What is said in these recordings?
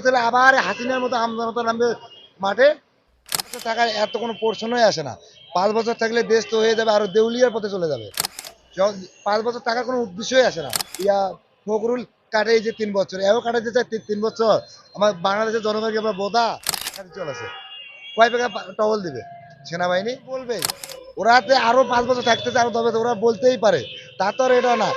তাহলে আবার হাসিনার মতো আমজনতা নামবে মাঠে? টাকার এত কোনো পোর্শনই আসে না। পাঁচ বছর থাকলে দেশ তো হয়ে যাবে, আরও দেউলিয়ার পথে চলে যাবে। পাঁচ বছর টাকার কোনো উদ্দেশ্যই আসে না। ইয়া ফখরুল কাটে যে তিন বছর, এও কাটাতে চাই তিন- বছর। আমার বাংলাদেশের জনগণকে আমরা বোধা চলেছে। কয় টাকা টবল দিবে? সেনাবাহিনী বলবে। ওরাতে আরও পাঁচ বছর থাকতে চায় আরও দশ বছর ওরা বলতেই পারে। তা তো আর এটা না।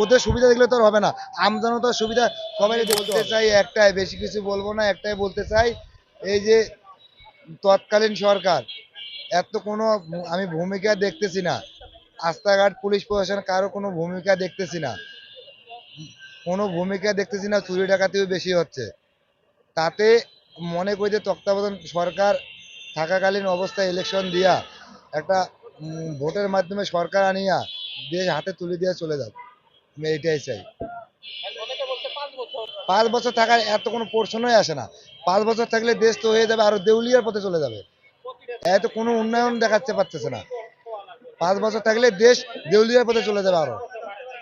ওদের সুবিধা দেখলে তো আর হবে না। আমজনতার সুবিধা সবাই বলতে চাই একটাই বেশি কিছু বলব না একটাই বলতে চাই এই যে তৎকালীন সরকার এত কোনো আমি ভূমিকা দেখতেছি না। রাস্তাঘাট পুলিশ প্রশাসন কারও কোনো ভূমিকা দেখতেছি না। কোনো ভূমিকা দেখতেছি না চুরি ডাকাতিও বেশি হচ্ছে। তাতে মনে করি যে তত্ত্বাবধান সরকার থাকাকালীন অবস্থায় ইলেকশন দিয়া একটা ভোটের মাধ্যমে সরকার আনিয়া দেশ হাতে তুলে দিয়ে চলে যাক আমি এইটাই চাই। পাঁচ বছর। থাকার এত কোনো পোর্শনই আসে না। পাঁচ বছর থাকলে দেশ তো হয়ে যাবে আরও দেউলিয়ার পথে চলে যাবে। এত কোনো উন্নয়ন দেখাচ্ছে পারতেছে না। পাঁচ বছর থাকলে দেশ দেউলিয়ার পথে চলে যাবে আরও।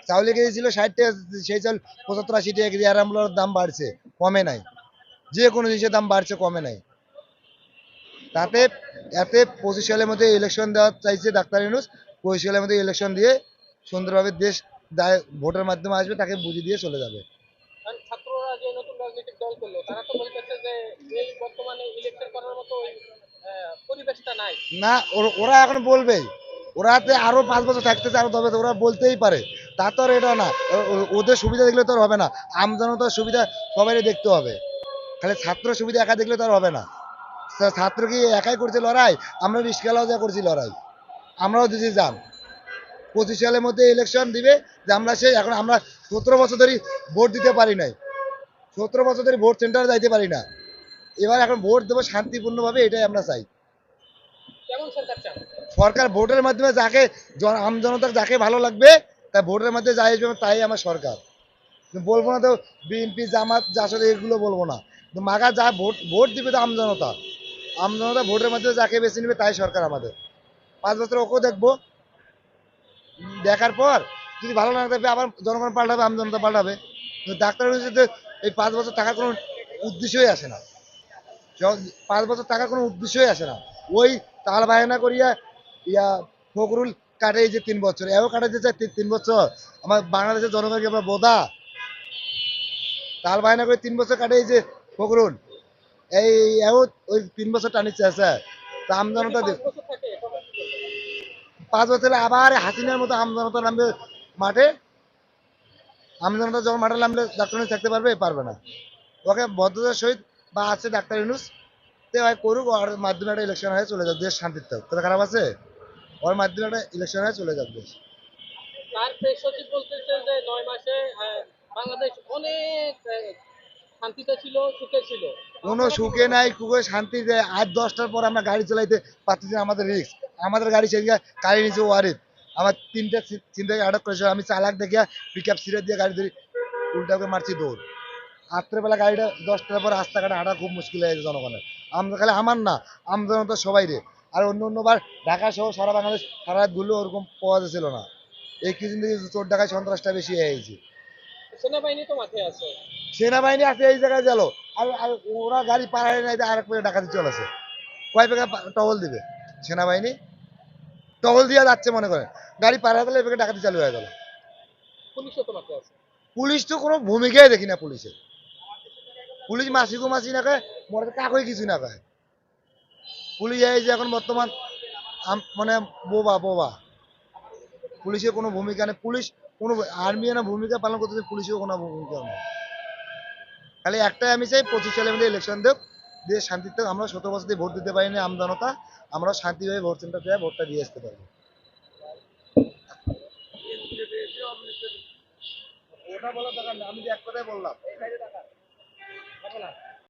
চাউলে কেজি ছিল ষাট টাকা সেই চাল পঁচাত্তর আশি টাকা কেজি অ্যারামুলার দাম বাড়ছে কমে নাই। যে কোনো জিনিসের দাম বাড়ছে কমে নাই। তাতে এতে পঁচিশ সালের মধ্যে ইলেকশন দেওয়া চাইছে ডাক্তার ইউনুস পঁচিশ সালের মধ্যে ইলেকশন দিয়ে সুন্দরভাবে দেশ দায় ভোটের মাধ্যমে আসবে তাকে বুঝিয়ে দিয়ে চলে যাবে। ছাত্ররা যে নতুন রাজনৈতিক দল করল তারা তো বলতেছে যে এই বর্তমানে ইলেকশন করার মতো পরিবেশটা নাই। না ওরা এখন বলবেই ওরাতে আরও পাঁচ বছর থাকতে আরও দশ ওরা বলতেই পারে। তা তো আর এটা না। ওদের সুবিধা দেখলে তো আর হবে না। আমজনতার সুবিধা সবাই দেখতে হবে। খালি ছাত্র সুবিধা একা দেখলে তো আর হবে না। ছাত্র কি একাই করছে লড়াই? আমরা রিস্কালাও যা করছি লড়াই। আমরাও দিছি যান। পঁচিশ সালের মধ্যে ইলেকশন দিবে যে আমরা সেই এখন আমরা সতেরো বছর ধরে ভোট দিতে পারি নাই। সতেরো বছর ধরে ভোট সেন্টারে যাইতে পারি না। এবার এখন ভোট দেবো শান্তিপূর্ণভাবে এটাই আমরা চাই। সরকার ভোটের মাধ্যমে যাকে জন- আমজনতার যাকে ভালো লাগবে তা ভোটের মাধ্যমে যাই আসবে তাই আমার সরকার। বলব না তো বিএনপি জামাত জাসদ এগুলো বলব না। মাগা যা ভোট ভোট দিবে তো আমজনতা আমজনতা ভোটের মাধ্যমে যাকে বেছে নিবে তাই সরকার আমাদের। পাঁচ বছর ওকেও দেখব। দেখার পর যদি ভালো না থাকবে আবার জনগণ পাল্টাবে আমজনতা পাল্টাবে। ডাক্তার হিসেবে এই পাঁচ বছর টাকার কোনো উদ্দেশ্যই আসে না। পাঁচ বছর টাকার কোনো উদ্দেশ্যই আসে না। ওই তাল বায়না করিয়া ইয়া ফখরুল কাটে যে তিন বছর। এও কাটাতে চাই তিন- বছর। আমার বাংলাদেশের জনগণকে আমরা বোধা? তাল বায়না করে তিন বছর কাটে যে ফখরুল। এই এও ওই তিন বছর টানিচ্ছে আছে তা আমজনতা পাঁচ দে- বছর থাকে তখন কি করবে? পাঁচ বছরে আবার হাসিনার মতো আমজনতা নামবে মাঠে। আমজনতা যখন মাঠে নামলে ডাক্তার ইউনূস থাকতে পারবে পারবে না। ওকে ভদ্রতার সহিত বা আছে ডাক্তার ইউনুস। তে হয় করুক ওর মাধ্যমে একটা ইলেকশন হয়ে চলে যাক দেশ শান্তিতে থাকুক কথা খারাপ আছে? ওর মাধ্যমে একটা ইলেকশন হয়ে চলে যাক দেশ। তার প্রেস সচিব বলতেছে যে নয় মাসে বাংলাদেশ অনেক শান্তিতে ছিল সুখে ছিল। কোনো সুখে নাই কুকে শান্তি দেয়। আট দশটার পর আমরা গাড়ি চালাইতে পারতেছি আমাদের রিস্ক আমাদের গাড়ি জায়গায় গাড়ি নিচে ওয়ারিদ আমার তিনটা চিন্তাকে আটক করেছিল আমি চালাক দেখিয়া পিক আপ সিরে দিয়ে গাড়ি ধরি উল্টা করে মারছি দৌড়। রাত্রেবেলা গাড়িটা দশটার পর রাস্তাঘাটে হাঁটা খুব মুশকিল হয়ে গেছে জনগণের। আমরা খালি আমার না আমজনতা সবাই রে। আর অন্য অন্যবার ঢাকা সহ সারা বাংলাদেশ সারা ঘুরলেও ওরকম পাওয়া যাচ্ছিল না। এই কিছুদিন থেকে চোর ডাকায় সন্ত্রাসটা বেশি হয়ে গেছে। সেনাবাহিনী তো মাঠে আছে। সেনাবাহিনী আছে এই জায়গায় গেল। আর ওরা গাড়ি পাড়ায় নাই আর এক পেয়ে ডাকাতি চলেছে। কয় পেয়ে টহল দিবে? সেনাবাহিনী টহল দিয়ে যাচ্ছে মনে করেন গাড়ি পাড়ায় গেলে এবার ডাকাতি চালু হয়ে গেল। পুলিশ তো কোনো ভূমিকাই দেখি না পুলিশের পুলিশ মাসি গো মাসি না কয় মরে কাকই কিছু না কয়। পুলিশ এই যে এখন বর্তমান মানে বোবা বোবা। পুলিশের কোনো ভূমিকা নেই। পুলিশ কোনো আর্মি না ভূমিকা পালন করতেছে পুলিশেও কোনো ভূমিকা নেই। খালি একটাই আমি চাই পঁচিশ সালের মধ্যে ইলেকশন দেব দিয়ে শান্তিতে আমরা সতেরো বছর দিয়ে ভোট দিতে পারিনি, আমজনতা। আমরা শান্তিভাবে ভোট সেন্টার দিয়ে ভোটটা দিয়ে আসতে পারব। আমি যে এক কথাই বললাম।